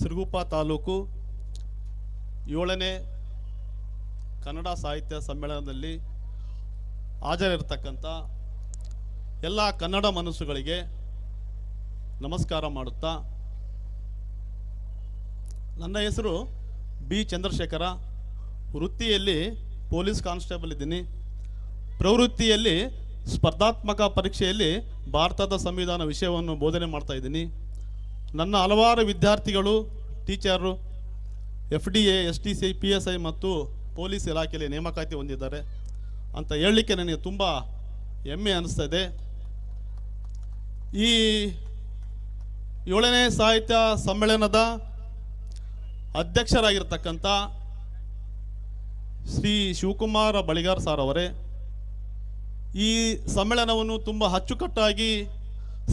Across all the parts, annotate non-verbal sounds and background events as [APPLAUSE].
ಸಿರುಗುಪ್ಪ ತಾಲೂಕು ಏಳನೇ ಕನ್ನಡ ಸಾಹಿತ್ಯ ಸಮ್ಮೇಳನದಲ್ಲಿ ಹಾಜರಿರ್ತಕ್ಕಂಥ ಎಲ್ಲ ಕನ್ನಡ ಮನಸ್ಸುಗಳಿಗೆ ನಮಸ್ಕಾರ ಮಾಡುತ್ತಾ, ನನ್ನ ಹೆಸರು ಬಿ ಚಂದ್ರಶೇಖರ. ವೃತ್ತಿಯಲ್ಲಿ ಪೊಲೀಸ್ ಕಾನ್ಸ್ಟೇಬಲ್ ಇದ್ದೀನಿ. ಪ್ರವೃತ್ತಿಯಲ್ಲಿ ಸ್ಪರ್ಧಾತ್ಮಕ ಪರೀಕ್ಷೆಯಲ್ಲಿ ಭಾರತದ ಸಂವಿಧಾನ ವಿಷಯವನ್ನು ಬೋಧನೆ ಮಾಡ್ತಾ ಇದ್ದೀನಿ. ನನ್ನ ಹಲವಾರು ವಿದ್ಯಾರ್ಥಿಗಳು, teacher, F D A, S T C, P S I ಮತ್ತು ಪೊಲೀಸ್ ಇಲಾಖೆಯಲ್ಲಿ ನೇಮಕಾತಿ ಹೊಂದಿದ್ದಾರೆ ಅಂತ ಹೇಳಲಿಕ್ಕೆ ನನಗೆ ತುಂಬ ಹೆಮ್ಮೆ ಅನ್ನಿಸ್ತದೆ ಈ ಏಳನೇ ಸಾಹಿತ್ಯ ಸಮ್ಮೇಳನದ ಅಧ್ಯಕ್ಷರಾಗಿರ್ತಕ್ಕಂಥ ಶ್ರೀ ಶಿವಕುಮಾರ ಬಳಿಗಾರ್ ಸಾರ್ ಅವರೇ, ಈ ಸಮ್ಮೇಳನವನ್ನು ತುಂಬ ಅಚ್ಚುಕಟ್ಟಾಗಿ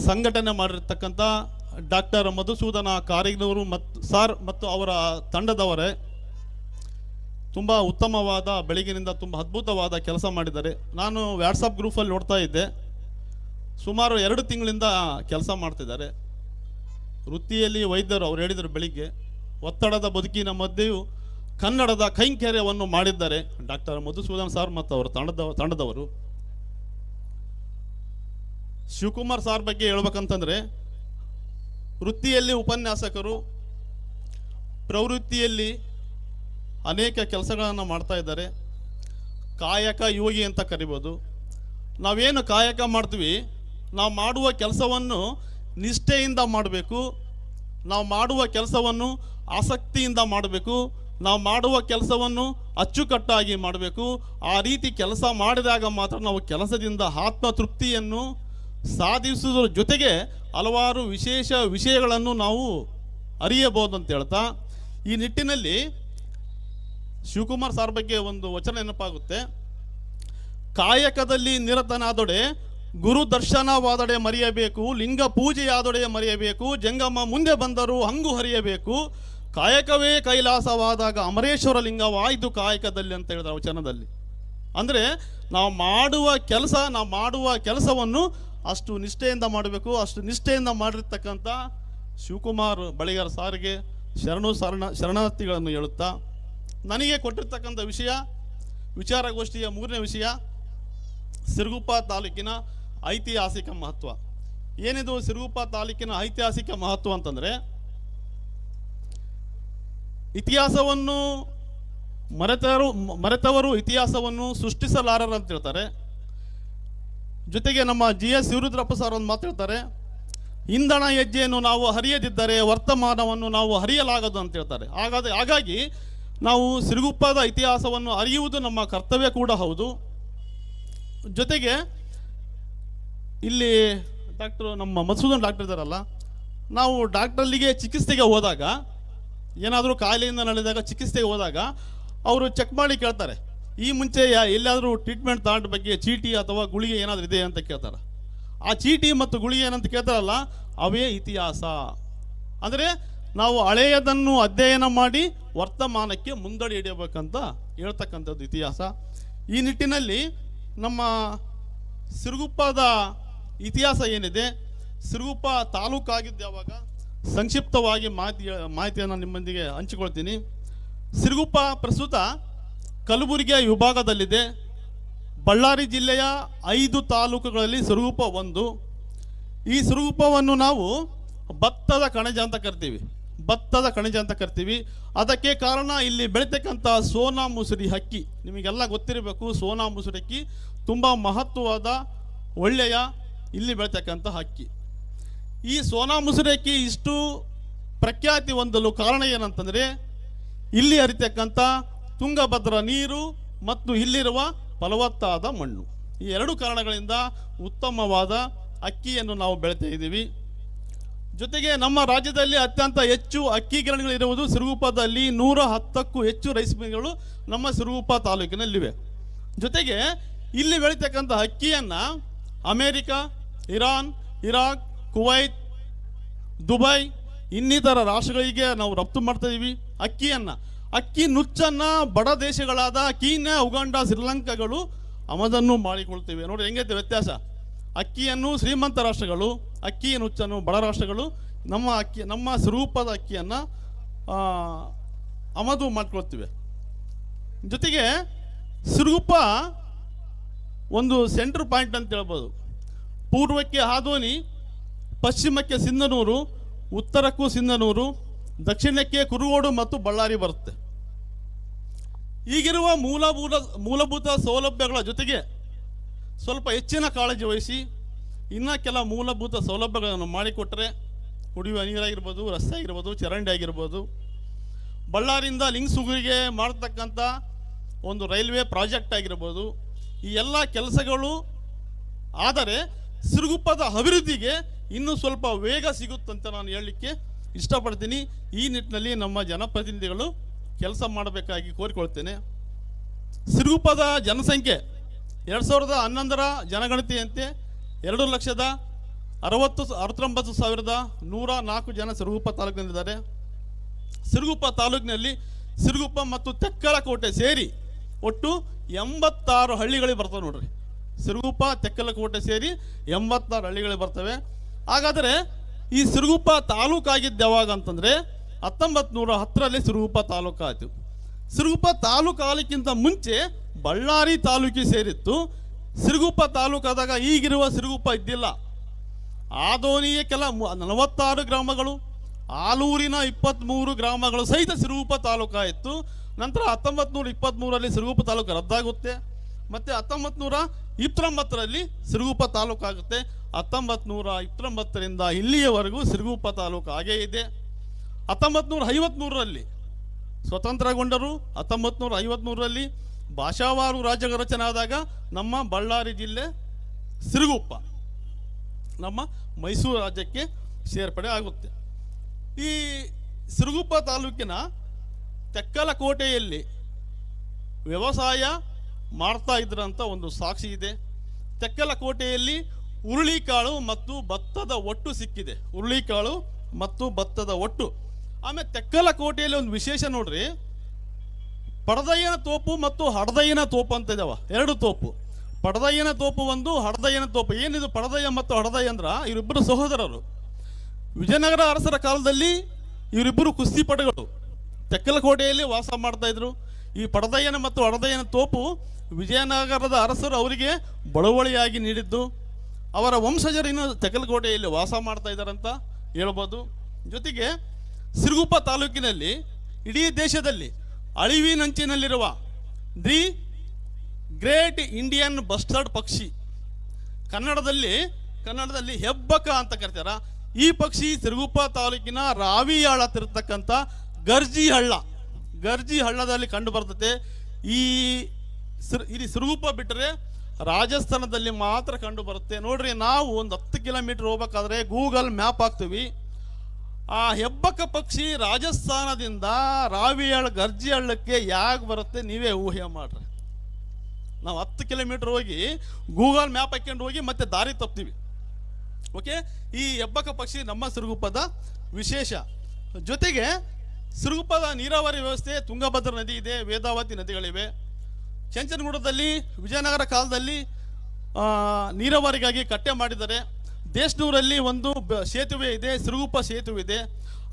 ಸಂಘಟನೆ ಮಾಡಿರ್ತಕ್ಕಂಥ ಡಾಕ್ಟರ್ ಮಧುಸೂದನ ಕಾರಿಗ್ನವರು ಮತ್ತು ಸಾರ್ ಮತ್ತು ಅವರ ತಂಡದವರೇ ತುಂಬ ಉತ್ತಮವಾದ ಬೆಳಗಿನಿಂದ ತುಂಬ ಅದ್ಭುತವಾದ ಕೆಲಸ ಮಾಡಿದ್ದಾರೆ. ನಾನು ವ್ಯಾಟ್ಸಪ್ ಗ್ರೂಪಲ್ಲಿ ನೋಡ್ತಾ ಇದ್ದೆ. ಸುಮಾರು ಎರಡು ತಿಂಗಳಿಂದ ಕೆಲಸ ಮಾಡ್ತಿದ್ದಾರೆ. ವೃತ್ತಿಯಲ್ಲಿ ವೈದ್ಯರು ಅವ್ರು ಹೇಳಿದರು ಬೆಳಿಗ್ಗೆ, ಒತ್ತಡದ ಬದುಕಿನ ಮಧ್ಯೆಯೂ ಕನ್ನಡದ ಕೈಂಕರ್ಯವನ್ನು ಮಾಡಿದ್ದಾರೆ ಡಾಕ್ಟರ್ ಮಧುಸೂದನ್ ಸಾರ್ ಮತ್ತು ಅವರ ತಂಡದ, ತಂಡದವರು. ಶಿವಕುಮಾರ್ ಸಾರ್ ಬಗ್ಗೆ ಹೇಳ್ಬೇಕಂತಂದ್ರೆ ವೃತ್ತಿಯಲ್ಲಿ ಉಪನ್ಯಾಸಕರು ಪ್ರವೃತ್ತಿಯಲ್ಲಿ ಅನೇಕ ಕೆಲಸಗಳನ್ನು ಮಾಡ್ತಾ ಇದ್ದಾರೆ. ಕಾಯಕ ಯೋಗಿ ಅಂತ ಕರಿಬೋದು. ನಾವೇನು ಕಾಯಕ ಮಾಡ್ತೀವಿ? ನಾವು ಮಾಡುವ ಕೆಲಸವನ್ನು ನಿಷ್ಠೆಯಿಂದ ಮಾಡಬೇಕು. ನಾವು ಮಾಡುವ ಕೆಲಸವನ್ನು ಆಸಕ್ತಿಯಿಂದ ಮಾಡಬೇಕು. ನಾವು ಮಾಡುವ ಕೆಲಸವನ್ನು ಅಚ್ಚುಕಟ್ಟಾಗಿ ಮಾಡಬೇಕು. ಆ ರೀತಿ ಕೆಲಸ ಮಾಡಿದಾಗ ಮಾತ್ರ ನಾವು ಕೆಲಸದಿಂದ ಆತ್ಮತೃಪ್ತಿಯನ್ನು ಸಾಧಿಸುವುದರ ಜೊತೆಗೆ ಹಲವಾರು ವಿಶೇಷ ವಿಷಯಗಳನ್ನು ನಾವು ಅರಿಯಬಹುದು ಅಂತ ಹೇಳ್ತಾ ಈ ನಿಟ್ಟಿನಲ್ಲಿ ಶಿವಕುಮಾರ್ ಸಾರ್ ಬಗ್ಗೆ ಒಂದು ವಚನ ನೆನಪಾಗುತ್ತೆ. ಕಾಯಕದಲ್ಲಿ ನಿರತನಾದೊಡೆ ಗುರು ದರ್ಶನವಾದೊಡೆ ಮರೆಯಬೇಕು, ಲಿಂಗ ಪೂಜೆಯಾದೊಡೆ ಮರೆಯಬೇಕು, ಜಂಗಮ ಮುಂದೆ ಬಂದರೂ ಹಂಗು ಹರಿಯಬೇಕು. ಕಾಯಕವೇ ಕೈಲಾಸವಾದಾಗ ಅಮರೇಶ್ವರ ಲಿಂಗವಾಯಿತು ಕಾಯಕದಲ್ಲಿ ಅಂತ ಹೇಳಿದ ವಚನದಲ್ಲಿ. ಅಂದರೆ ನಾವು ಮಾಡುವ ಕೆಲಸ, ನಾವು ಮಾಡುವ ಕೆಲಸವನ್ನು ಅಷ್ಟು ನಿಷ್ಠೆಯಿಂದ ಮಾಡಬೇಕು, ಅಷ್ಟು ನಿಷ್ಠೆಯಿಂದ ಮಾಡಿರ್ತಕ್ಕಂಥ ಶಿವಕುಮಾರ್ ಬಳಿಗಾರ ಸಾರಿಗೆ ಶರಣು ಶರಣ ಶರಣಾರ್ಥಿಗಳನ್ನು ಹೇಳುತ್ತಾ, ನನಗೆ ಕೊಟ್ಟಿರ್ತಕ್ಕಂಥ ವಿಷಯ, ವಿಚಾರಗೋಷ್ಠಿಯ ಮೂರನೇ ವಿಷಯ, ಸಿರುಗುಪ್ಪ ತಾಲೂಕಿನ ಐತಿಹಾಸಿಕ ಮಹತ್ವ. ಏನಿದು ಸಿರುಗುಪ್ಪ ತಾಲೂಕಿನ ಐತಿಹಾಸಿಕ ಮಹತ್ವ ಅಂತಂದರೆ, ಇತಿಹಾಸವನ್ನು ಮರೆತವರು ಮರೆತವರು ಇತಿಹಾಸವನ್ನು ಸೃಷ್ಟಿಸಲಾರರು ಅಂತ ಹೇಳ್ತಾರೆ. ಜೊತೆಗೆ ನಮ್ಮ ಜಿ ಎಸ್ ಶಿವರುದ್ರಪ್ಪ ಸರ್ ಒಂದು ಮಾತಾಡ್ತಾರೆ ಇಂಧನ ಹೆಜ್ಜೆಯನ್ನು ನಾವು ಹರಿಯದಿದ್ದರೆ ವರ್ತಮಾನವನ್ನು ನಾವು ಹರಿಯಲಾಗದು ಅಂತ ಹೇಳ್ತಾರೆ. ಹಾಗಾದ ಹಾಗಾಗಿ ನಾವು ಸಿರುಗುಪ್ಪದ ಇತಿಹಾಸವನ್ನು ಅರಿಯುವುದು ನಮ್ಮ ಕರ್ತವ್ಯ ಕೂಡ ಹೌದು. ಜೊತೆಗೆ ಇಲ್ಲಿ ಡಾಕ್ಟ್ರು ನಮ್ಮ ಮಸೂದನ್ ಡಾಕ್ಟರ್ ಇದ್ದಾರಲ್ಲ, ನಾವು ಡಾಕ್ಟ್ರಲ್ಲಿಗೆ ಚಿಕಿತ್ಸೆಗೆ ಹೋದಾಗ, ಏನಾದರೂ ಕಾಯಿಲೆಯಿಂದ ನಡೆದಾಗ ಚಿಕಿತ್ಸೆಗೆ ಹೋದಾಗ, ಅವರು ಚೆಕ್ ಮಾಡಿ ಕೇಳ್ತಾರೆ. ಈ ಮುಂಚೆ ಎಲ್ಲಾದರೂ ಟ್ರೀಟ್ಮೆಂಟ್ ತಗೊಂಡ ಬಗ್ಗೆ ಚೀಟಿ ಅಥವಾ ಗುಳಿಗೆ ಏನಾದರೂ ಇದೆ ಅಂತ ಕೇಳ್ತಾರೆ. ಆ ಚೀಟಿ ಮತ್ತು ಗುಳಿಗೆ ಏನಂತ ಕೇಳ್ತಾರಲ್ಲ, ಅವೇ ಇತಿಹಾಸ. ಅಂದರೆ ನಾವು ಹಳೆಯದನ್ನು ಅಧ್ಯಯನ ಮಾಡಿ ವರ್ತಮಾನಕ್ಕೆ ಮುಂದಡಿ ಹಿಡಿಯಬೇಕಂತ ಹೇಳ್ತಕ್ಕಂಥದ್ದು ಇತಿಹಾಸ. ಈ ನಿಟ್ಟಿನಲ್ಲಿ ನಮ್ಮ ಸಿರುಗುಪ್ಪದ ಇತಿಹಾಸ ಏನಿದೆ? ಸಿರುಗುಪ್ಪ ತಾಲೂಕಾಗಿದ್ದು ಯಾವಾಗ? ಸಂಕ್ಷಿಪ್ತವಾಗಿ ಮಾಹಿತಿ ಮಾಹಿತಿಯನ್ನು ನಿಮ್ಮೊಂದಿಗೆ ಹಂಚಿಕೊಳ್ತೀನಿ. ಸಿರುಗುಪ್ಪ ಪ್ರಸ್ತುತ ಕಲಬುರಗಿಯ ವಿಭಾಗದಲ್ಲಿದೆ. ಬಳ್ಳಾರಿ ಜಿಲ್ಲೆಯ ಐದು ತಾಲೂಕುಗಳಲ್ಲಿ ಸ್ವರೂಪ ಒಂದು. ಈ ಸ್ವರೂಪವನ್ನು ನಾವು ಭತ್ತದ ಕಣಜ ಅಂತ ಕರಿತೀವಿ. ಭತ್ತದ ಕಣಜ ಅಂತ ಕರಿತೀವಿ. ಅದಕ್ಕೆ ಕಾರಣ ಇಲ್ಲಿ ಬೆಳೀತಕ್ಕಂಥ ಸೋನಾ ಮುಸುರಿ ಹಕ್ಕಿ ನಿಮಗೆಲ್ಲ ಗೊತ್ತಿರಬೇಕು, ಸೋನಾ ಮುಸುರಿ ಹಕ್ಕಿ ತುಂಬ ಮಹತ್ವವಾದ, ಒಳ್ಳೆಯ, ಇಲ್ಲಿ ಬೆಳೀತಕ್ಕಂಥ ಹಕ್ಕಿ ಈ ಸೋನಾ ಮುಸುರಿ ಹಕ್ಕಿ ಇಷ್ಟು ಪ್ರಖ್ಯಾತಿ ಹೊಂದಲು ಕಾರಣ ಏನಂತಂದರೆ, ಇಲ್ಲಿ ಹರಿತಕ್ಕಂಥ ತುಂಗಭದ್ರಾ ನೀರು ಮತ್ತು ಇಲ್ಲಿರುವ ಫಲವತ್ತಾದ ಮಣ್ಣು. ಈ ಎರಡು ಕಾರಣಗಳಿಂದ ಉತ್ತಮವಾದ ಅಕ್ಕಿಯನ್ನು ನಾವು ಬೆಳಿತಾ ಇದ್ದೀವಿ. ಜೊತೆಗೆ ನಮ್ಮ ರಾಜ್ಯದಲ್ಲಿ ಅತ್ಯಂತ ಹೆಚ್ಚು ಅಕ್ಕಿ ಗಿರಣಿಗಳಿರುವುದು ಸಿರುಗುಪ್ಪದಲ್ಲಿ ನೂರ ಹತ್ತಕ್ಕೂ ಹೆಚ್ಚು ರೈಸ್ ಮಿಲ್ಗಳು ನಮ್ಮ ಸಿರುಗುಪ್ಪ ತಾಲೂಕಿನಲ್ಲಿವೆ. ಜೊತೆಗೆ ಇಲ್ಲಿ ಬೆಳೀತಕ್ಕಂಥ ಅಕ್ಕಿಯನ್ನು America, Iran, Iraq, Kuwait, Dubai ಇನ್ನಿತರ ರಾಷ್ಟ್ರಗಳಿಗೆ ನಾವು ರಫ್ತು ಮಾಡ್ತಾ ಇದೀವಿ ಅಕ್ಕಿಯನ್ನು ಅಕ್ಕಿ ನುಚ್ಚನ್ನ ಬಡ ದೇಶಗಳಾದ ಕೀನ್ಯಾ, ಉಗಾಂಡ ಶ್ರೀಲಂಕಾಗಳು ಆಮದನ್ನು ಮಾಡಿಕೊಳ್ತೇವೆ. ನೋಡಿ ಹೆಂಗೈತೆ ವ್ಯತ್ಯಾಸ? ಅಕ್ಕಿಯನ್ನು ಶ್ರೀಮಂತ ರಾಷ್ಟ್ರಗಳು, ಅಕ್ಕಿ ನುಚ್ಚನ್ನು ಬಡ ರಾಷ್ಟ್ರಗಳು, ನಮ್ಮ ಅಕ್ಕಿ, ನಮ್ಮ ಸ್ವರೂಪದ ಅಕ್ಕಿಯನ್ನು ಆಮದು ಮಾಡ್ಕೊಳ್ತೀವಿ. ಜೊತೆಗೆ ಸ್ವರೂಪ ಒಂದು ಸೆಂಟ್ರ್ ಪಾಯಿಂಟ್ ಅಂತ ಹೇಳ್ಬೋದು. ಪೂರ್ವಕ್ಕೆ ಹಾದೋನಿ, ಪಶ್ಚಿಮಕ್ಕೆ ಸಿಂಧನೂರು, ಉತ್ತರಕ್ಕೂ ಸಿಂಧನೂರು ದಕ್ಷಿಣಕ್ಕೆ ಕುರುಗೋಡು ಮತ್ತು ಬಳ್ಳಾರಿ ಬರುತ್ತೆ. ಈಗಿರುವ ಮೂಲಭೂತ ಮೂಲಭೂತ ಸೌಲಭ್ಯಗಳ ಜೊತೆಗೆ ಸ್ವಲ್ಪ ಹೆಚ್ಚಿನ ಕಾಳಜಿ ವಹಿಸಿ, ಇನ್ನು ಕೆಲ ಮೂಲಭೂತ ಸೌಲಭ್ಯಗಳನ್ನು ಮಾಡಿಕೊಟ್ಟರೆ ಕುಡಿಯುವ ನೀರಾಗಿರ್ಬೋದು ರಸ್ತೆ ಆಗಿರ್ಬೋದು ಚರಂಡಿ ಆಗಿರ್ಬೋದು, ಬಳ್ಳಾರಿಯಿಂದ ಲಿಂಗ್ಸುಗುರಿಗೆ ಮಾಡತಕ್ಕಂಥ ಒಂದು ರೈಲ್ವೆ ಪ್ರಾಜೆಕ್ಟ್ ಆಗಿರ್ಬೋದು, ಈ ಎಲ್ಲ ಕೆಲಸಗಳು ಆದರೆ ಸಿರುಗುಪ್ಪದ ಅಭಿವೃದ್ಧಿಗೆ ಇನ್ನೂ ಸ್ವಲ್ಪ ವೇಗ ಸಿಗುತ್ತಂತ ನಾನು ಹೇಳಲಿಕ್ಕೆ ಇಷ್ಟಪಡ್ತೀನಿ. ಈ ನಿಟ್ಟಿನಲ್ಲಿ ನಮ್ಮ ಜನಪ್ರತಿನಿಧಿಗಳು ಕೆಲಸ ಮಾಡಬೇಕಾಗಿ ಕೋರಿಕೊಳ್ತೇನೆ. ಸಿರುಗುಪ್ಪದ ಜನಸಂಖ್ಯೆ ಎರಡು ಸಾವಿರದ ಹನ್ನೊಂದರ ಜನಗಣತಿಯಂತೆ ಎರಡು ಲಕ್ಷದ ಅರವತ್ತು ಅರವತ್ತೊಂಬತ್ತು ಸಾವಿರದ ನೂರ ನಾಲ್ಕು ಜನ ಸಿರುಗುಪ್ಪ ತಾಲೂಕಿನಲ್ಲಿದ್ದಾರೆ. ಸಿರುಗುಪ್ಪ ತಾಲೂಕಿನಲ್ಲಿ ಸಿರುಗುಪ್ಪ ಮತ್ತು ತೆಕ್ಕಲಕೋಟೆ ಸೇರಿ ಒಟ್ಟು ಎಂಬತ್ತಾರು ಹಳ್ಳಿಗಳಿಗೆ ಬರ್ತವೆ ನೋಡ್ರಿ. ಸಿರುಗುಪ್ಪ, ತೆಕ್ಕಲಕೋಟೆ ಸೇರಿ ಎಂಬತ್ತಾರು ಹಳ್ಳಿಗಳಿಗೆ ಬರ್ತವೆ. ಹಾಗಾದರೆ ಈ ಸಿರುಗುಪ್ಪ ತಾಲೂಕಾಗಿದ್ದು ಯಾವಾಗ ಅಂತಂದರೆ ಹತ್ತೊಂಬತ್ತು ನೂರ ಹತ್ತರಲ್ಲಿ ಸಿರುಗುಪ್ಪ ತಾಲೂಕು ಆಯಿತು. ಸಿರುಗುಪ್ಪ ತಾಲೂಕು ಮುಂಚೆ ಬಳ್ಳಾರಿ ತಾಲೂಕಿಗೆ ಸೇರಿತ್ತು. ಸಿರುಗುಪ್ಪ ತಾಲೂಕಾದಾಗ ಈಗಿರುವ ಸಿರುಗುಪ್ಪ ಇದ್ದಿಲ್ಲ. ಆದೋನಿಯ ಕೆಲ ನಲವತ್ತಾರು ಗ್ರಾಮಗಳು, ಆಲೂರಿನ ಇಪ್ಪತ್ತ್ಮೂರು ಗ್ರಾಮಗಳು ಸಹಿತ ಸಿರುಗುಪ್ಪ ತಾಲೂಕಾಯಿತು ನಂತರ ಹತ್ತೊಂಬತ್ತು ನೂರ ಇಪ್ಪತ್ತ್ಮೂರಲ್ಲಿ ಸಿರುಗುಪ್ಪ ತಾಲೂಕು ರದ್ದಾಗುತ್ತೆ. ಮತ್ತು ಹತ್ತೊಂಬತ್ತು ನೂರ ಇಪ್ಪತ್ತೊಂಬತ್ತರಲ್ಲಿ ಸಿರುಗುಪ್ಪ ತಾಲೂಕಾಗುತ್ತೆ ಹತ್ತೊಂಬತ್ತು ನೂರ ಇಪ್ಪತ್ತೊಂಬತ್ತರಿಂದ ಇಲ್ಲಿಯವರೆಗೂ ಸಿರುಗುಪ್ಪ ತಾಲೂಕು ಹಾಗೇ ಇದೆ. ಹತ್ತೊಂಬತ್ತು ನೂರ ಐವತ್ತ್ಮೂರರಲ್ಲಿ ಸ್ವತಂತ್ರಗೊಂಡರು ಹತ್ತೊಂಬತ್ತು ನೂರ ಐವತ್ತ್ಮೂರರಲ್ಲಿ ಭಾಷಾವಾರು ರಾಜ್ಯಗಳ ರಚನೆ ಆದಾಗ ನಮ್ಮ ಬಳ್ಳಾರಿ ಜಿಲ್ಲೆ ಸಿರುಗುಪ್ಪ, ನಮ್ಮ ಮೈಸೂರು ರಾಜ್ಯಕ್ಕೆ ಸೇರ್ಪಡೆ ಆಗುತ್ತೆ. ಈ ಸಿರುಗುಪ್ಪ ತಾಲೂಕಿನ ತೆಕ್ಕಲಕೋಟೆಯಲ್ಲಿ ವ್ಯವಸಾಯ ಮಾಡ್ತಾ ಇದ್ರಂತ ಒಂದು ಸಾಕ್ಷಿ ಇದೆ. ತೆಕ್ಕಲಕೋಟೆಯಲ್ಲಿ ಹುರುಳಿಕಾಳು ಮತ್ತು ಭತ್ತದ ಒಟ್ಟು ಸಿಕ್ಕಿದೆ. ಹುರುಳಿಕಾಳು ಮತ್ತು ಭತ್ತದ ಒಟ್ಟು. ಆಮೇಲೆ ತೆಕ್ಕಲಕೋಟೆಯಲ್ಲಿ ಒಂದು ವಿಶೇಷ ನೋಡ್ರಿ. ಪಡದಯ್ಯನ ತೋಪು ಮತ್ತು ಹಡದಯ್ಯನ ತೋಪು ಅಂತ ಇದಾವ. ಎರಡು ತೋಪು. ಪಡದಯ್ಯನ ತೋಪು ಒಂದು, ಹಡದಯ್ಯನ ತೋಪು. ಏನಿದು ಪಡದಯ್ಯ ಮತ್ತು ಹಡದಯ್ಯ ಅಂದ್ರ? ಇವರಿಬ್ಬರು ಸಹೋದರರು. ವಿಜಯನಗರ ಅರಸರ ಕಾಲದಲ್ಲಿ ಇವರಿಬ್ಬರು ಕುಸ್ತಿಪಟುಗಳು ತೆಕ್ಕಲಕೋಟೆಯಲ್ಲಿ ವಾಸ ಮಾಡ್ತಾ ಇದ್ರು. ಈ ಪಡದಯ್ಯನ ಮತ್ತು ಹಡದಯ್ಯನ ತೋಪು ವಿಜಯನಗರದ ಅರಸರು ಅವರಿಗೆ ಬಳುವಳಿಯಾಗಿ ನೀಡಿದ್ದು, ಅವರ ವಂಶಜರು ಇನ್ನು ವಾಸ ಮಾಡ್ತಾ ಇದ್ದಾರಂತ ಹೇಳ್ಬೋದು. ಜೊತೆಗೆ ಸಿರುಗುಪ್ಪ ತಾಲೂಕಿನಲ್ಲಿ ಇಡೀ ದೇಶದಲ್ಲಿ ಅಳಿವಿನಂಚಿನಲ್ಲಿರುವ ದಿ ಗ್ರೇಟ್ ಇಂಡಿಯನ್ ಬಸ್ಟರ್ಡ್ ಪಕ್ಷಿ, ಕನ್ನಡದಲ್ಲಿ ಕನ್ನಡದಲ್ಲಿ ಹೆಬ್ಬಕ ಅಂತ ಕರಿತಾರ. ಈ ಪಕ್ಷಿ ಸಿರುಗುಪ್ಪ ತಾಲೂಕಿನ ರಾವಿಯಾಳ ತಿರ್ತಕ್ಕಂಥ ಗರ್ಜಿ ಹಳ್ಳ ಗರ್ಜಿ ಹಳ್ಳದಲ್ಲಿ ಕಂಡು ಬರ್ತದೆ. ಈ ಇಲ್ಲಿ ಸಿರುಗುಪ್ಪ ಬಿಟ್ಟರೆ ರಾಜಸ್ಥಾನದಲ್ಲಿ ಮಾತ್ರ ಕಂಡು ಬರುತ್ತೆ. ನೋಡ್ರಿ, ನಾವು ಒಂದು ಹತ್ತು ಕಿಲೋಮೀಟರ್ ಹೋಗ್ಬೇಕಾದ್ರೆ ಗೂಗಲ್ ಮ್ಯಾಪ್ ಹಾಕ್ತೀವಿ. ಆ ಹೆಬ್ಬಕ್ಕ ಪಕ್ಷಿ ರಾಜಸ್ಥಾನದಿಂದ ರಾವಿಯಾಳ ಗರ್ಜಿ ಹಳ್ಳಕ್ಕೆ ಯಾಕೆ ಬರುತ್ತೆ ನೀವೇ ಊಹೆ ಮಾಡ್ರಿ. ನಾವು ಹತ್ತು ಕಿಲೋಮೀಟರ್ ಹೋಗಿ ಗೂಗಲ್ ಮ್ಯಾಪ್ ಹಾಕ್ಕೊಂಡು ಹೋಗಿ ಮತ್ತೆ ದಾರಿ ತಪ್ತೀವಿ. ಓಕೆ? ಈ ಹೆಬ್ಬಕ್ಕ ಪಕ್ಷಿ ನಮ್ಮ ಸಿರುಗುಪ್ಪದ ವಿಶೇಷ. ಜೊತೆಗೆ ಸಿರುಗುಪ್ಪದ ನೀರಾವರಿ ವ್ಯವಸ್ಥೆ ತುಂಗಭದ್ರ ನದಿ ಇದೆ, ವೇದಾವತಿ ನದಿಗಳಿವೆ. ಚಂಚನಗೂಡದಲ್ಲಿ, ವಿಜಯನಗರ ಕಾಲದಲ್ಲಿ ನೀರಾವರಿಗಾಗಿ ಕಟ್ಟೆ ಮಾಡಿದ್ದಾರೆ. ದೇಶನೂರಲ್ಲಿ ಒಂದು ಸೇತುವೆ ಇದೆ, ಸಿರುಗುಪ್ಪ ಸೇತುವೆ ಇದೆ.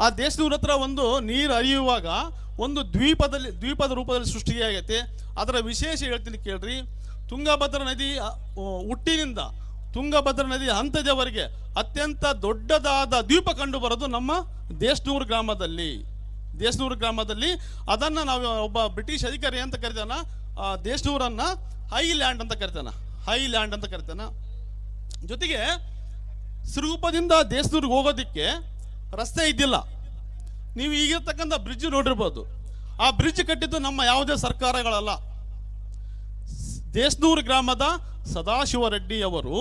ಆ ದೇಶನೂರ ಹತ್ರ ಒಂದು ನೀರು ಹರಿಯುವಾಗ ಒಂದು ದ್ವೀಪದಲ್ಲಿ, ದ್ವೀಪದ ರೂಪದಲ್ಲಿ ಸೃಷ್ಟಿಯಾಗೈತೆ. ಅದರ ವಿಶೇಷ ಹೇಳ್ತೀನಿ ಕೇಳ್ರಿ. ತುಂಗಭದ್ರ ನದಿ ಹುಟ್ಟಿನಿಂದ ತುಂಗಭದ್ರ ನದಿ ಹಂತದವರೆಗೆ ಅತ್ಯಂತ ದೊಡ್ಡದಾದ ದ್ವೀಪ ಕಂಡು ಬರೋದು ನಮ್ಮ ದೇಶನೂರು ಗ್ರಾಮದಲ್ಲಿ. ದೇಶನೂರು ಗ್ರಾಮದಲ್ಲಿ ಅದನ್ನು ನಾವು ಒಬ್ಬ ಬ್ರಿಟಿಷ್ ಅಧಿಕಾರಿ ಅಂತ ಕರಿತಾನ. ಆ ದೇಶನೂರನ್ನ ಹೈ ಲ್ಯಾಂಡ್ ಅಂತ ಕರಿತಾನ. ಹೈ ಲ್ಯಾಂಡ್ ಅಂತ ಕರಿತಾನ. ಜೊತೆಗೆ ಸಿರುಗುಪ್ಪದಿಂದ ದೇಶದೂರಿಗೆ ಹೋಗೋದಿಕ್ಕೆ ರಸ್ತೆ ಇದ್ದಿಲ್ಲ. ನೀವು ಈಗಿರ್ತಕ್ಕಂಥ ಬ್ರಿಡ್ಜ್ ನೋಡಿರ್ಬೋದು. ಆ ಬ್ರಿಡ್ಜ್ ಕಟ್ಟಿದ್ದು ನಮ್ಮ ಯಾವುದೇ ಸರ್ಕಾರಗಳಲ್ಲ. ದೇಶನೂರು ಗ್ರಾಮದ ಸದಾಶಿವ ರೆಡ್ಡಿ ಅವರು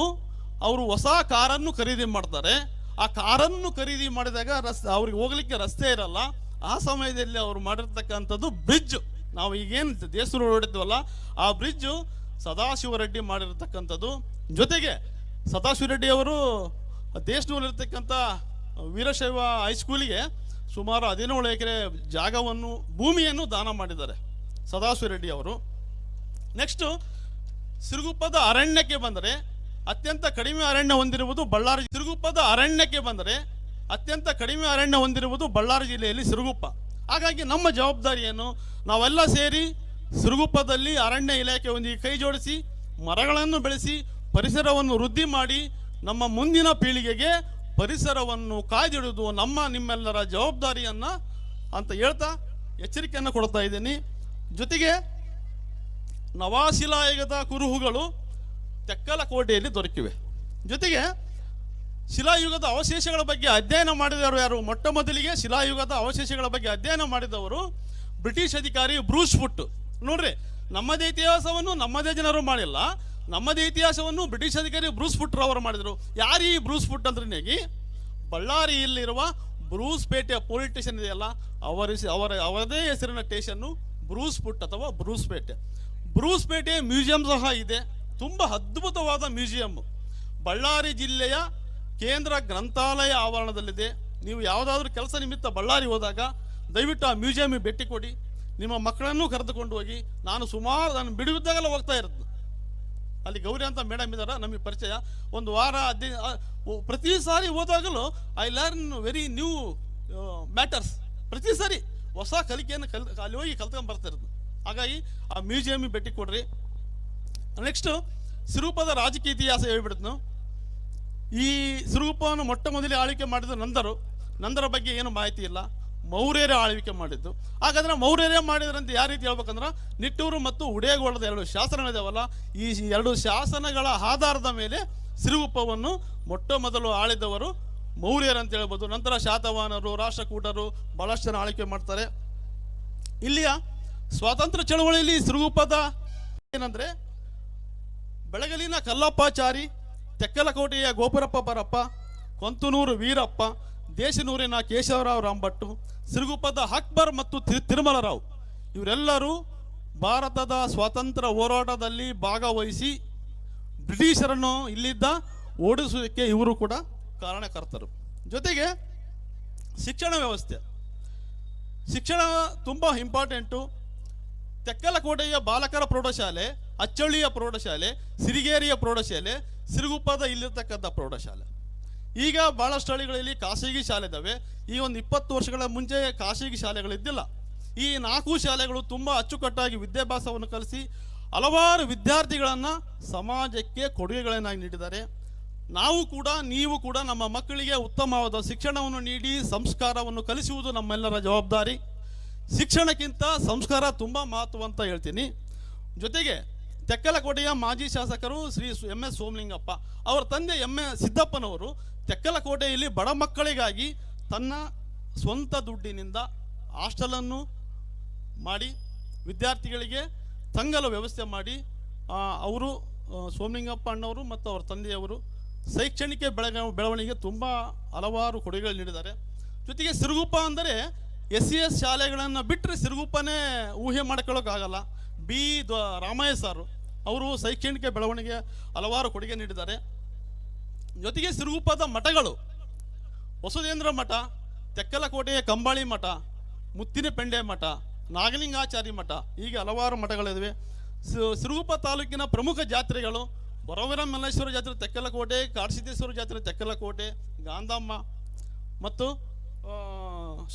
ಅವರು ಹೊಸ ಕಾರನ್ನು ಖರೀದಿ ಮಾಡ್ತಾರೆ. ಆ ಕಾರನ್ನು ಖರೀದಿ ಮಾಡಿದಾಗ ರಸ್ತೆ, ಅವ್ರಿಗೆ ಹೋಗ್ಲಿಕ್ಕೆ ರಸ್ತೆ ಇರಲ್ಲ. ಆ ಸಮಯದಲ್ಲಿ ಅವರು ಮಾಡಿರ್ತಕ್ಕಂಥದ್ದು ಬ್ರಿಡ್ಜ್ ನಾವು ಈಗೇನು ದೇಸರು ಹೊಡಿದ್ವಲ್ಲ ಆ ಬ್ರಿಡ್ಜು ಸದಾಶಿವ ರೆಡ್ಡಿ ಮಾಡಿರ್ತಕ್ಕಂಥದ್ದು. ಜೊತೆಗೆ ಸದಾಶಿವ ರೆಡ್ಡಿ ಅವರು ದೇಶದಲ್ಲಿರ್ತಕ್ಕಂಥ ವೀರಶೈವ ಹೈಸ್ಕೂಲಿಗೆ ಸುಮಾರು ಹದಿನೇಳು ಎಕರೆ ಜಾಗವನ್ನು, ಭೂಮಿಯನ್ನು ದಾನ ಮಾಡಿದ್ದಾರೆ ಸದಾಶಿವ ರೆಡ್ಡಿ ಅವರು. ನೆಕ್ಸ್ಟು ಸಿರುಗುಪ್ಪದ ಅರಣ್ಯಕ್ಕೆ ಬಂದರೆ, ಅತ್ಯಂತ ಕಡಿಮೆ ಅರಣ್ಯ ಹೊಂದಿರುವುದು ಬಳ್ಳಾರಿ, ಸಿರುಗುಪ್ಪದ ಅರಣ್ಯಕ್ಕೆ ಬಂದರೆ, ಅತ್ಯಂತ ಕಡಿಮೆ ಅರಣ್ಯ ಹೊಂದಿರುವುದು ಬಳ್ಳಾರಿ ಜಿಲ್ಲೆಯಲ್ಲಿ ಸಿರುಗುಪ್ಪ. ಹಾಗಾಗಿ ನಮ್ಮ ಜವಾಬ್ದಾರಿ ಏನು? ನಾವೆಲ್ಲ ಸೇರಿ ಸಿರುಗುಪ್ಪದಲ್ಲಿ ಅರಣ್ಯ ಇಲಾಖೆಯೊಂದಿಗೆ ಕೈ ಜೋಡಿಸಿ, ಮರಗಳನ್ನು ಬೆಳೆಸಿ, ಪರಿಸರವನ್ನು ವೃದ್ಧಿ ಮಾಡಿ, ನಮ್ಮ ಮುಂದಿನ ಪೀಳಿಗೆಗೆ ಪರಿಸರವನ್ನು ಕಾಯ್ದಿಡುವುದು ನಮ್ಮ ನಿಮ್ಮೆಲ್ಲರ ಜವಾಬ್ದಾರಿಯನ್ನ ಅಂತ ಹೇಳ್ತಾ ಎಚ್ಚರಿಕೆಯನ್ನು ಕೊಡ್ತಾ ಇದ್ದೀನಿ. ಜೊತೆಗೆ ನವಾಶಿಲಾಯುಗದ ಕುರುಹುಗಳು ತೆಕ್ಕಲ ಕೋಟೆಯಲ್ಲಿ ದೊರಕಿವೆ. ಜೊತೆಗೆ ಶಿಲಾಯುಗದ ಅವಶೇಷಗಳ ಬಗ್ಗೆ ಅಧ್ಯಯನ ಮಾಡಿದವರು ಯಾರು? ಮೊಟ್ಟ ಮೊದಲಿಗೆ ಶಿಲಾಯುಗದ ಅವಶೇಷಗಳ ಬಗ್ಗೆ ಅಧ್ಯಯನ ಮಾಡಿದವರು ಬ್ರಿಟಿಷ್ ಅಧಿಕಾರಿ ಬ್ರೂಸ್ ಫುಟ್ ನೋಡ್ರಿ, ನಮ್ಮದೇ ಇತಿಹಾಸವನ್ನು ನಮ್ಮದೇ ಜನರು ಮಾಡಿಲ್ಲ. ನಮ್ಮದೇ ಇತಿಹಾಸವನ್ನು ಬ್ರಿಟಿಷ್ ಅಧಿಕಾರಿ ಬ್ರೂಸ್ ಫುಟ್ ರವರು ಮಾಡಿದರು. ಯಾರು ಈ ಬ್ರೂಸ್ ಫುಟ್ ಅಂದ್ರೆ ಬಳ್ಳಾರಿಯಲ್ಲಿರುವ ಬ್ರೂಸ್ ಪೇಟೆಯ ಪೊಲೀಸ್ ಸ್ಟೇಷನ್ ಇದೆಯಲ್ಲ, ಅವರ ಅವರ, ಅವರದೇ ಹೆಸರಿನ ಸ್ಟೇಷನ್ನು ಬ್ರೂಸ್ ಫುಟ್ ಅಥವಾ ಬ್ರೂಸ್ ಪೇಟೆ. ಬ್ರೂಸ್ ಪೇಟೆ ಮ್ಯೂಸಿಯಂ ಸಹ ಇದೆ. ತುಂಬ ಅದ್ಭುತವಾದ ಮ್ಯೂಸಿಯಂ ಬಳ್ಳಾರಿ ಜಿಲ್ಲೆಯ ಕೇಂದ್ರ ಗ್ರಂಥಾಲಯ ಆವರಣದಲ್ಲಿದೆ. ನೀವು ಯಾವುದಾದ್ರೂ ಕೆಲಸ ನಿಮಿತ್ತ ಬಳ್ಳಾರಿ ಹೋದಾಗ ದಯವಿಟ್ಟು ಆ ಮ್ಯೂಸಿಯಮ್ಗೆ ಭೇಟಿ ಕೊಡಿ. ನಿಮ್ಮ ಮಕ್ಕಳನ್ನು ಕರೆದುಕೊಂಡು ಹೋಗಿ. ನಾನು ಸುಮಾರು ನಾನು ಬಿಡುವಿದ್ದಾಗೆಲ್ಲ ಹೋಗ್ತಾ ಇರೋದು. ಅಲ್ಲಿ ಗೌರಿ ಅಂತ ಮೇಡಮ್ ಇದ್ದಾರೆ? ನಮಗೆ ಪರಿಚಯ. ಒಂದು ವಾರ ಹದಿ ಪ್ರತಿ ಸಾರಿ ಹೋದಾಗಲೂ I learn very new matters. ಪ್ರತಿ ಸಾರಿ ಹೊಸ ಕಲಿಕೆಯನ್ನು ಕಲ್, ಅಲ್ಲಿ ಹೋಗಿ ಕಲ್ತ್ಕೊಂಡು ಬರ್ತಾ ಹಾಗಾಗಿ ಆ ಮ್ಯೂಸಿಯಮ್ಗೆ ಭೇಟಿ ಕೊಡ್ರಿ. ನೆಕ್ಸ್ಟು, ಸಿರೂಪದ ರಾಜಕೀಯ ಇತಿಹಾಸ ಹೇಳ್ಬಿಡ್ತು ಈ ಸಿರುಗುಪ್ಪವನ್ನು ಮೊಟ್ಟ ಮೊದಲೇ ಆಳ್ವಿಕೆ ಮಾಡಿದ ನಂದರು, ನಂದರ ಬಗ್ಗೆ ಏನು ಮಾಹಿತಿ ಇಲ್ಲ. ಮೌರ್ಯರೇ ಆಳ್ವಿಕೆ ಮಾಡಿದ್ದು. ಹಾಗಾದ್ರೆ ಮೌರ್ಯರೇ ಮಾಡಿದ್ರಂತೆ ಯಾವ ರೀತಿ ಹೇಳ್ಬೇಕಂದ್ರೆ, ನಿಟ್ಟೂರು ಮತ್ತು ಉಡೇಗೋಳದ ಎರಡು ಶಾಸನಗಳಿದಾವಲ್ಲ, ಈ ಎರಡು ಶಾಸನಗಳ ಆಧಾರದ ಮೇಲೆ ಸಿರುಗುಪ್ಪವನ್ನು ಮೊಟ್ಟ ಮೊದಲು ಆಳಿದವರು ಮೌರ್ಯರು ಅಂತ ಹೇಳ್ಬೋದು. ನಂತರ ಶಾತವಾನರು ರಾಷ್ಟ್ರಕೂಟರು ಬಹಳಷ್ಟು ಜನ ಆಳ್ವಿಕೆ ಮಾಡ್ತಾರೆ. ಇಲ್ಲಿಯ ಸ್ವಾತಂತ್ರ್ಯ ಚಳವಳಿಯಲ್ಲಿ ಸಿರುಗುಪ್ಪದ ಏನಂದ್ರೆ, ಬೆಳಗಲಿನ ಕಲ್ಲಪ್ಪಾಚಾರಿ ತೆಕ್ಕಲಕೋಟೆಯ ಗೋಪುರಪ್ಪ ಬರಪ್ಪ, ಕೊಂತನೂರು ವೀರಪ್ಪ, ದೇಶನೂರಿನ ಕೇಶವರಾವ್ ರಾಂಭಟ್ಟು ಸಿರುಗುಪ್ಪದ ಅಕ್ಬರ್ ಮತ್ತು ತಿರುಮಲರಾವ್. ಇವರೆಲ್ಲರೂ ಭಾರತದ ಸ್ವಾತಂತ್ರ್ಯ ಹೋರಾಟದಲ್ಲಿ ಭಾಗವಹಿಸಿ ಬ್ರಿಟಿಷರನ್ನು ಇಲ್ಲಿದ್ದ ಓಡಿಸುವುದಕ್ಕೆ ಇವರು ಕೂಡ ಕಾರಣಕರ್ತರು. ಜೊತೆಗೆ ಶಿಕ್ಷಣ ವ್ಯವಸ್ಥೆ. ಶಿಕ್ಷಣ ತುಂಬ ಇಂಪಾರ್ಟೆಂಟು ತೆಕ್ಕಲಕೋಟೆಯ ಬಾಲಕರ ಪ್ರೌಢಶಾಲೆ ಅಚ್ಚಳ್ಳಿಯ ಪ್ರೌಢಶಾಲೆ, ಸಿರಿಗೇರಿಯ ಪ್ರೌಢಶಾಲೆ, ಸಿರುಗುಪ್ಪದ ಇಲ್ಲಿರ್ತಕ್ಕಂಥ ಪ್ರೌಢಶಾಲೆ. ಈಗ ಭಾಳಷ್ಟು ಹಳ್ಳಿಗಳಲ್ಲಿ ಖಾಸಗಿ ಶಾಲೆ ಇದ್ದಾವೆ ಈ ಒಂದು ಇಪ್ಪತ್ತು ವರ್ಷಗಳ ಮುಂಚೆ ಖಾಸಗಿ ಶಾಲೆಗಳಿದ್ದಿಲ್ಲ. ಈ ನಾಲ್ಕು ಶಾಲೆಗಳು ತುಂಬ ಅಚ್ಚುಕಟ್ಟಾಗಿ ವಿದ್ಯಾಭ್ಯಾಸವನ್ನು ಕಲಿಸಿ ಹಲವಾರು ವಿದ್ಯಾರ್ಥಿಗಳನ್ನು ಸಮಾಜಕ್ಕೆ ಕೊಡುಗೆಗಳನ್ನಾಗಿ ನೀಡಿದ್ದಾರೆ. ನಾವು ಕೂಡ, ನೀವು ಕೂಡ ನಮ್ಮ ಮಕ್ಕಳಿಗೆ ಉತ್ತಮವಾದ ಶಿಕ್ಷಣವನ್ನು ನೀಡಿ ಸಂಸ್ಕಾರವನ್ನು ಕಲಿಸುವುದು ನಮ್ಮೆಲ್ಲರ ಜವಾಬ್ದಾರಿ. ಶಿಕ್ಷಣಕ್ಕಿಂತ ಸಂಸ್ಕಾರ ತುಂಬ ಮಹತ್ವ ಅಂತ ಹೇಳ್ತೀನಿ. ಜೊತೆಗೆ ತೆಕ್ಕಲಕೋಟೆಯ ಮಾಜಿ ಶಾಸಕರು ಶ್ರೀ ಎಂ ಎಸ್ ಸೋಮಲಿಂಗಪ್ಪ. ಅವರ ತಂದೆ ಎಂ ಎ ಸಿದ್ದಪ್ಪನವರು ತೆಕ್ಕಲಕೋಟೆಯಲ್ಲಿ ಬಡ ಮಕ್ಕಳಿಗಾಗಿ ತನ್ನ ಸ್ವಂತ ದುಡ್ಡಿನಿಂದ ಹಾಸ್ಟೆಲನ್ನು ಮಾಡಿ ವಿದ್ಯಾರ್ಥಿಗಳಿಗೆ ತಂಗಲು ವ್ಯವಸ್ಥೆ ಮಾಡಿ ಅವರು ಸೋಮಲಿಂಗಪ್ಪ ಅಣ್ಣವರು ಮತ್ತು ಅವರ ತಂದೆಯವರು ಶೈಕ್ಷಣಿಕ ಬೆಳಗ, ಬೆಳವಣಿಗೆ ತುಂಬ ಹಲವಾರು ಕೊಡುಗೆಗಳು ನೀಡಿದ್ದಾರೆ. ಜೊತೆಗೆ ಸಿರುಗುಪ್ಪ ಅಂದರೆ ಎಸ್ ಸಿ ಎಸ್ ಶಾಲೆಗಳನ್ನು ಬಿಟ್ಟರೆ ಸಿರುಗುಪ್ಪನೇ ಊಹೆ ಮಾಡ್ಕೊಳ್ಳೋಕ್ಕಾಗಲ್ಲ. ಬಿ ದ ರಾಮಯ್ಯ ಸರ್, ಅವರು ಶೈಕ್ಷಣಿಕ ಬೆಳವಣಿಗೆ ಹಲವಾರು ಕೊಡುಗೆ ನೀಡಿದ್ದಾರೆ. ಜೊತೆಗೆ ಸಿರುಗುಪ್ಪದ ಮಠಗಳು, ವಸುದೇಂದ್ರ ಮಠ, ತೆಕ್ಕಲಕೋಟೆಯ ಕಂಬಾಳಿ ಮಠ ಮುತ್ತಿನ ಪೆಂಡೆ ಮಠ, ನಾಗಲಿಂಗಾಚಾರಿ ಮಠ, ಹೀಗೆ ಹಲವಾರು ಮಠಗಳಿವೆ. ಸಿರುಗುಪ್ಪ ತಾಲೂಕಿನ ಪ್ರಮುಖ ಜಾತ್ರೆಗಳು ಬೊರವರ ಮಲ್ಲೇಶ್ವರ ಜಾತ್ರೆ, ತೆಕ್ಕಲಕೋಟೆ, ಕಾಡಸಿದ್ದೇಶ್ವರ ಜಾತ್ರೆ, ತೆಕ್ಕಲಕೋಟೆ ಗಾಂಧಮ್ಮ ಮತ್ತು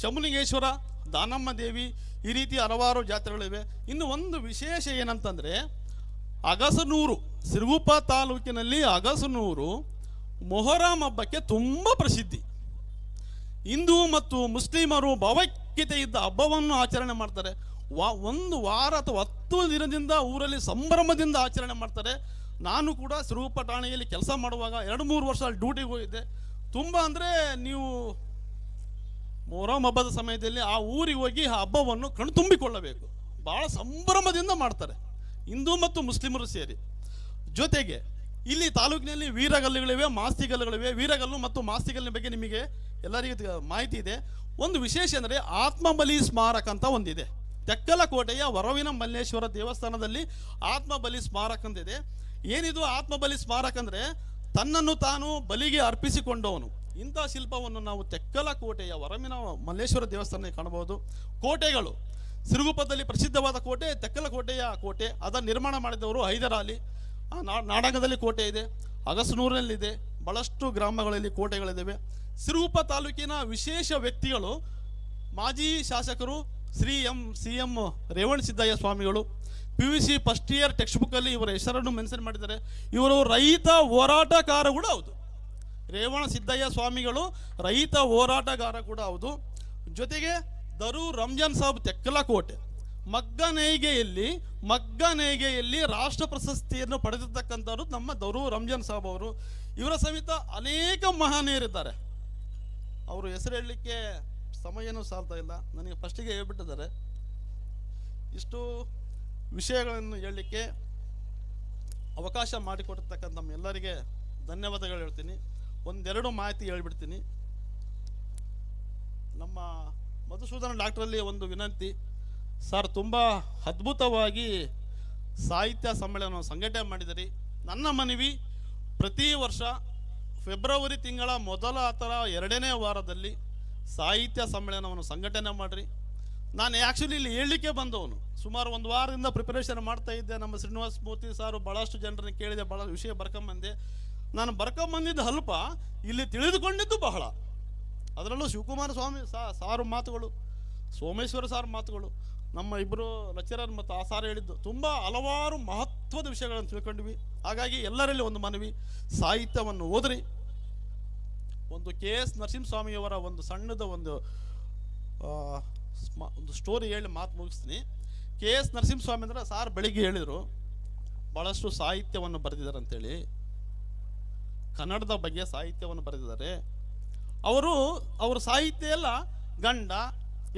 ಶಮುಲಿಂಗೇಶ್ವರ ದಾನಮ್ಮ ದೇವಿ ಈ ರೀತಿ ಹಲವಾರು ಜಾತ್ರೆಗಳಿವೆ. ಇನ್ನು ಒಂದು ವಿಶೇಷ ಏನಂತಂದರೆ, ಅಗಸನೂರು, ಸಿರುಗುಪ್ಪ ತಾಲೂಕಿನಲ್ಲಿ ಅಗಸನೂರು ಮೊಹರಂ ಹಬ್ಬಕ್ಕೆ ತುಂಬ ಪ್ರಸಿದ್ಧಿ. ಹಿಂದೂ ಮತ್ತು ಮುಸ್ಲಿಮರು ಭಾವೈಕ್ಯತೆ ಇದ್ದ ಹಬ್ಬವನ್ನು ಆಚರಣೆ ಮಾಡ್ತಾರೆ. ವಾ, ಒಂದು ವಾರ ಅಥವಾ ಹತ್ತು ದಿನದಿಂದ ಊರಲ್ಲಿ ಸಂಭ್ರಮದಿಂದ ಆಚರಣೆ ಮಾಡ್ತಾರೆ. ನಾನು ಕೂಡ ಸಿರುಗುಪ್ಪ ಠಾಣೆಯಲ್ಲಿ ಕೆಲಸ ಮಾಡುವಾಗ ಎರಡು ಮೂರು ವರ್ಷ ಡ್ಯೂಟಿಗೆ ಹೋಗಿದ್ದೆ. ತುಂಬ ಅಂದರೆ ನೀವು ಮೊಹರಂ ಹಬ್ಬದ ಸಮಯದಲ್ಲಿ ಆ ಊರಿಗೆ ಹೋಗಿ ಆ ಹಬ್ಬವನ್ನು ಕಣ್ತುಂಬಿಕೊಳ್ಳಬೇಕು ಭಾಳ ಸಂಭ್ರಮದಿಂದ ಮಾಡ್ತಾರೆ. ಹಿಂದೂ ಮತ್ತು ಮುಸ್ಲಿಮರು ಸೇರಿ. ಜೊತೆಗೆ ಇಲ್ಲಿ ತಾಲೂಕಿನಲ್ಲಿ ವೀರಗಲ್ಲುಗಳಿವೆ ಮಾಸ್ತಿಗಲ್ಲುಗಳಿವೆ ವೀರಗಲ್ಲು ಮತ್ತು ಮಾಸ್ತಿಗಲ್ಲಿನ ಬಗ್ಗೆ ನಿಮಗೆ ಎಲ್ಲರಿಗೂ ಮಾಹಿತಿ ಇದೆ. ಒಂದು ವಿಶೇಷ ಅಂದರೆ ಆತ್ಮಬಲಿ ಸ್ಮಾರಕ ಅಂತ ಒಂದಿದೆ. ತೆಕ್ಕಲಕೋಟೆಯ ವರವಿನ ಮಲ್ಲೇಶ್ವರ ದೇವಸ್ಥಾನದಲ್ಲಿ ಆತ್ಮಬಲಿ ಸ್ಮಾರಕ ಅಂತಿದೆ ಏನಿದು ಆತ್ಮಬಲಿ ಸ್ಮಾರಕ ಅಂದರೆ ತನ್ನನ್ನು ತಾನು ಬಲಿಗೆ ಅರ್ಪಿಸಿಕೊಂಡವನು. ಇಂಥ ಶಿಲ್ಪವನ್ನು ನಾವು ತೆಕ್ಕಲ ಕೋಟೆಯ ವರಮಿನ ಮಲ್ಲೇಶ್ವರ ದೇವಸ್ಥಾನ ಕಾಣಬಹುದು. ಕೋಟೆಗಳು, ಸಿರುಗುಪ್ಪದಲ್ಲಿ ಪ್ರಸಿದ್ಧವಾದ ಕೋಟೆ ತೆಕ್ಕಲ ಕೋಟೆಯ ಕೋಟೆ, ಅದನ್ನು ನಿರ್ಮಾಣ ಮಾಡಿದವರು ಹೈದರಾಲಿ. ನಾಡಗದಲ್ಲಿ ಕೋಟೆ ಇದೆ, ಅಗಸನೂರಿನಲ್ಲಿದೆ, ಬಹಳಷ್ಟು ಗ್ರಾಮಗಳಲ್ಲಿ ಕೋಟೆಗಳಿದ್ದಾವೆ ಸಿರುಗುಪ್ಪ ತಾಲೂಕಿನ ವಿಶೇಷ ವ್ಯಕ್ತಿಗಳು ಮಾಜಿ ಶಾಸಕರು Shri M, C M Revana Siddaiah ಸ್ವಾಮಿಗಳು. P U C first year text ಬುಕ್ಕಲ್ಲಿ ಇವರ ಹೆಸರನ್ನು ಮೆನ್ಷನ್ ಮಾಡಿದ್ದಾರೆ. ಇವರು ರೈತ ಹೋರಾಟಗಾರ ಕೂಡ ಹೌದು. ರೇವಣ ಸಿದ್ದಯ್ಯ ಸ್ವಾಮಿಗಳು ರೈತ ಹೋರಾಟಗಾರ ಕೂಡ ಹೌದು. ಜೊತೆಗೆ ದರು ರಂಜಾನ್ ಸಾಬ್ ತೆಕ್ಕಲಕೋಟೆ. ಮಗ್ಗ ನೇಯ್ಗೆಯಲ್ಲಿ ರಾಷ್ಟ್ರ ಪ್ರಶಸ್ತಿಯನ್ನು ಪಡೆದಿರ್ತಕ್ಕಂಥವ್ರು ನಮ್ಮ ದರು ರಂಜಾನ್ ಸಾಬ್ ಅವರು. ಇವರ ಸಮೇತ ಅನೇಕ ಮಹನೀಯರಿದ್ದಾರೆ. ಅವರು ಹೆಸರು ಹೇಳಲಿಕ್ಕೆ ಸಮಯನೂ ಸಾಲ್ತಾ ಇಲ್ಲ. ನನಗೆ ಫಸ್ಟಿಗೆ ಹೇಳ್ಬಿಟ್ಟಿದ್ದಾರೆ. ಇಷ್ಟು ವಿಷಯಗಳನ್ನು ಹೇಳಲಿಕ್ಕೆ ಅವಕಾಶ ಮಾಡಿಕೊಟ್ಟಿರ್ತಕ್ಕಂಥ ನಮ್ಮೆಲ್ಲರಿಗೆ ಧನ್ಯವಾದಗಳು ಹೇಳ್ತೀನಿ. ಒಂದೆರಡು ಮಾಹಿತಿ ಹೇಳ್ಬಿಡ್ತೀನಿ. ನಮ್ಮ ಮಧುಸೂದನ ಡಾಕ್ಟ್ರಲ್ಲಿ ಒಂದು ವಿನಂತಿ. ಸರ್, ತುಂಬ ಅದ್ಭುತವಾಗಿ ಸಾಹಿತ್ಯ ಸಮ್ಮೇಳನವನ್ನು ಸಂಘಟನೆ ಮಾಡಿದಿರಿ ನನ್ನ ಮನವಿ, ಪ್ರತಿ ವರ್ಷ ಫೆಬ್ರವರಿ ತಿಂಗಳ ಮೊದಲ ಅಥವಾ ಎರಡನೇ ವಾರದಲ್ಲಿ ಸಾಹಿತ್ಯ ಸಮ್ಮೇಳನವನ್ನು ಸಂಘಟನೆ ಮಾಡಿರಿ. ನಾನು ಆ್ಯಕ್ಚುಲಿ ಇಲ್ಲಿ ಹೇಳಲಿಕ್ಕೆ ಬಂದವನು. ಸುಮಾರು ಒಂದು ವಾರದಿಂದ ಪ್ರಿಪರೇಷನ್ ಮಾಡ್ತಾ ಇದ್ದೆ. ನಮ್ಮ ಶ್ರೀನಿವಾಸ ಮೂರ್ತಿ ಸಾರು ಭಾಳಷ್ಟು ಜನರನ್ನು ಕೇಳಿದೆ ಭಾಳ ವಿಷಯ ಬರ್ಕೊಂಬಂದೆ. ನಾನು ಬರ್ಕೊಂಬಂದಿದ್ದು ಅಲ್ಪ ಇಲ್ಲಿ ತಿಳಿದುಕೊಂಡಿದ್ದು ಬಹಳ. ಅದರಲ್ಲೂ ಶಿವಕುಮಾರ ಸ್ವಾಮಿ ಸಾರು ಮಾತುಗಳು, ಸೋಮೇಶ್ವರ ಸಾರು ಮಾತುಗಳು, ನಮ್ಮ ಇಬ್ಬರು ಲೆಕ್ಚರರ್ ಮತ್ತು ಆ ಸಾರ್ ಹೇಳಿದ್ದು ತುಂಬ ಹಲವಾರು ಮಹತ್ವದ ವಿಷಯಗಳನ್ನು ತಿಳ್ಕೊಂಡ್ವಿ. ಹಾಗಾಗಿ ಎಲ್ಲರಲ್ಲಿ ಒಂದು ಮನವಿ, ಸಾಹಿತ್ಯವನ್ನು ಓದ್ರಿ. ಒಂದು ಕೆ ಎಸ್ ನರಸಿಂಹಸ್ವಾಮಿಯವರ ಒಂದು ಸಣ್ಣದ ಒಂದು ಒಂದು ಸ್ಟೋರಿ ಹೇಳಿ ಮಾತು ಮುಗಿಸ್ತೀನಿ. ಕೆ ಎಸ್ ನರಸಿಂಹಸ್ವಾಮಿ ಅಂದ್ರೆ ಸಾರ್ ಬೆಳಿಗ್ಗೆ ಹೇಳಿದರು ಭಾಳಷ್ಟು ಸಾಹಿತ್ಯವನ್ನು ಬರೆದಿದ್ದಾರೆ ಅಂತೇಳಿ ಕನ್ನಡದ ಬಗ್ಗೆ ಸಾಹಿತ್ಯವನ್ನು ಬರೆದಿದ್ದಾರೆ. ಅವರು, ಅವರ ಸಾಹಿತ್ಯ ಎಲ್ಲ ಗಂಡ,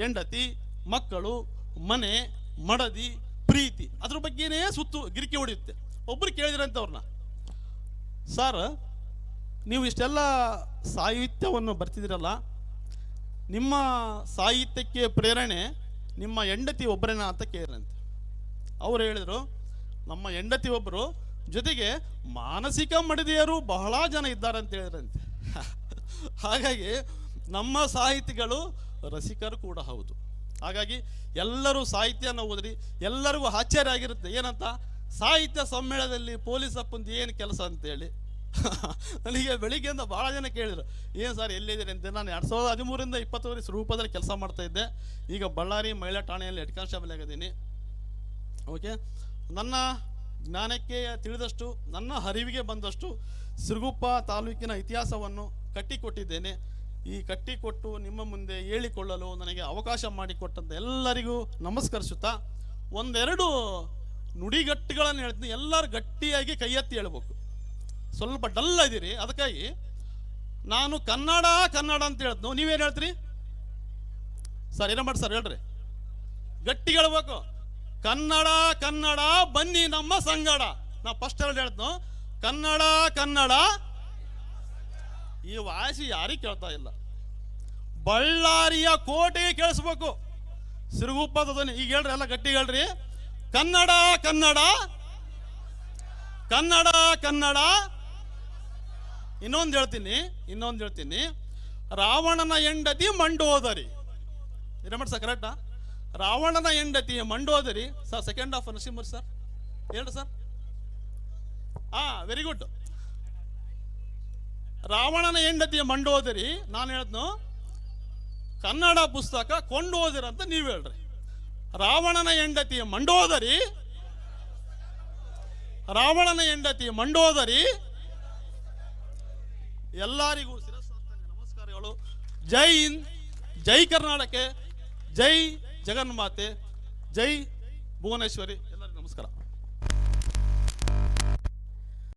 ಹೆಂಡತಿ, ಮಕ್ಕಳು, ಮನೆ, ಮಡದಿ, ಪ್ರೀತಿ ಅದ್ರ ಬಗ್ಗೆನೇ ಸುತ್ತು ಗಿರಿಕೆ ಹೊಡೆಯುತ್ತೆ. ಒಬ್ರು ಕೇಳಿದ್ರಂತೆ ಅವ್ರನ್ನ ಸರ್, ನೀವು ಇಷ್ಟೆಲ್ಲ ಸಾಹಿತ್ಯವನ್ನು ಬರ್ತಿದ್ದೀರಲ್ಲ, ನಿಮ್ಮ ಸಾಹಿತ್ಯಕ್ಕೆ ಪ್ರೇರಣೆ ನಿಮ್ಮ ಹೆಂಡತಿ ಒಬ್ಬರೇನಾ? ಅಂತ ಕೇಳಿದ್ರಂತೆ. ಅವ್ರು ಹೇಳಿದರು, ನಮ್ಮ ಹೆಂಡತಿ ಒಬ್ಬರು ಜೊತೆಗೆ ಮಾನಸಿಕ ಮಡದಿಯರು ಬಹಳ ಜನ ಇದ್ದಾರೆ ಅಂತ ಹೇಳಿದ್ರಂತೆ. [LAUGHS] ಹಾಗಾಗಿ ನಮ್ಮ ಸಾಹಿತಿಗಳು ರಸಿಕರು ಕೂಡ ಹೌದು. ಹಾಗಾಗಿ ಎಲ್ಲರೂ ಸಾಹಿತ್ಯನ ಓದ್ರಿ, ಎಲ್ಲರಿಗೂ ಆಶ್ಚರ್ಯ ಆಗಿರುತ್ತೆ ಏನಂತ? ಸಾಹಿತ್ಯ ಸಮ್ಮೇಳನದಲ್ಲಿ ಪೊಲೀಸ್ ಅಪ್ಪಂದು ಏನು ಕೆಲಸ ಅಂತೇಳಿ. [LAUGHS] ನನಗೆ ಬೆಳಿಗ್ಗೆಯಿಂದ ಭಾಳ ಜನ ಕೇಳಿದರು, ಏನು ಸರ್ ಎಲ್ಲಿದ್ದೀರಿ? ಅಂತ. ನಾನು ಎರಡು ಸಾವಿರದ ಹದಿಮೂರಿಂದ ಇಪ್ಪತ್ತುವರೆ ರೂಪದಲ್ಲಿ ಕೆಲಸ ಮಾಡ್ತಾ ಇದ್ದೆ. ಈಗ ಬಳ್ಳಾರಿ ಮಹಿಳಾ ಠಾಣೆಯಲ್ಲಿ ಹೆಡ್ ಕಾನ್ಸ್ಟೇಬಲ್ ಆಗಿದ್ದೀನಿ ಓಕೆ ನನ್ನ ಜ್ಞಾನಕ್ಕೆ ತಿಳಿದಷ್ಟು, ನನ್ನ ಹರಿವಿಗೆ ಬಂದಷ್ಟು ಸಿರುಗುಪ್ಪ ತಾಲೂಕಿನ ಇತಿಹಾಸವನ್ನು ಕಟ್ಟಿಕೊಟ್ಟಿದ್ದೇನೆ. ಈ ಕಟ್ಟಿಕೊಟ್ಟು ನಿಮ್ಮ ಮುಂದೆ ಹೇಳಿಕೊಳ್ಳಲು ನನಗೆ ಅವಕಾಶ ಮಾಡಿಕೊಟ್ಟಂತ ಎಲ್ಲರಿಗೂ ನಮಸ್ಕರಿಸುತ್ತಾ, ಒಂದೆರಡು ನುಡಿಗಟ್ಟುಗಳನ್ನು ಹೇಳ್ತೀನಿ. ಎಲ್ಲರೂ ಗಟ್ಟಿಯಾಗಿ ಕೈ ಎತ್ತಿ ಹೇಳ್ಬೇಕು. ಸ್ವಲ್ಪ ಡಲ್ ಇದ್ದೀರಿ ಅದಕ್ಕಾಗಿ ನಾನು ಕನ್ನಡ ಕನ್ನಡ ಅಂತ ಹೇಳಿದ್ನು ನೀವೇನು ಹೇಳ್ತೀರಿ? ಸರ್, ಏನೋ ಮಾಡಿ ಸರ್? ಹೇಳ್ರಿ. ಗಟ್ಟಿ ಹೇಳ್ಬೇಕು. ಕನ್ನಡ ಕನ್ನಡ, ಬನ್ನಿ ನಮ್ಮ ಸಂಗಡ. ನಾ ಫಸ್ಟ್ ಎರಡು ಹೇಳ್ತು ಕನ್ನಡ ಕನ್ನಡ. ಈ ವಾಸಿ ಯಾರಿಗೆ ಕೇಳ್ತಾ ಇಲ್ಲ. ಬಳ್ಳಾರಿಯ ಕೋಟೆಗೆ ಕೇಳಿಸ್ಬೇಕು. ಸಿರುಗುಪ್ಪದ ಈಗ ಹೇಳ್ರಿ, ಎಲ್ಲ ಗಟ್ಟಿ ಹೇಳ್ರಿ. ಕನ್ನಡ ಕನ್ನಡ. ಕನ್ನಡ ಕನ್ನಡ. ಇನ್ನೊಂದು ಹೇಳ್ತೀನಿ ಇನ್ನೊಂದು ಹೇಳ್ತೀನಿ. ರಾವಣನ ಹೆಂಡತಿ ಮಂಡೋದರಿ. ಇರಮಟ್ ಸರ್ ಕರೆಕ್ಟಾ ರಾವಣನ ಹೆಂಡತಿ ಮಂಡೋದರಿ ಸರ್ ಸೆಕೆಂಡ್ ಆಫ್ ನರಸಿಂಹರ್ ಸರ್ ಹೇಳ್ರಿ ಸರ್ ಆ ವೆರಿ ಗುಡ್ ರಾವಣನ ಹೆಂಡತಿ ಮಂಡೋದರಿ, ನಾನು ಹೇಳಿದ್ನು, ಕನ್ನಡ ಪುಸ್ತಕ ಕೊಂಡೋದಿರ ಅಂತ ನೀವು ಹೇಳ್ರಿ. ರಾವಣನ ಹೆಂಡತಿ ಮಂಡೋದರಿ, ರಾವಣನ ಹೆಂಡತಿ ಮಂಡೋದರಿ, ಎಲ್ಲರಿಗೂ ಶಿರಸ್ಸಾಷ್ಟಾಂಗ ನಮಸ್ಕಾರಗಳು. ಜೈ ಹಿಂದ್, ಜೈ ಕರ್ನಾಟಕ, ಜೈ ಜಗನ್ಮಾತೆ ಜೈ ಭುವನೇಶ್ವರಿ ಎಲ್ಲರಿಗೂ ನಮಸ್ಕಾರ.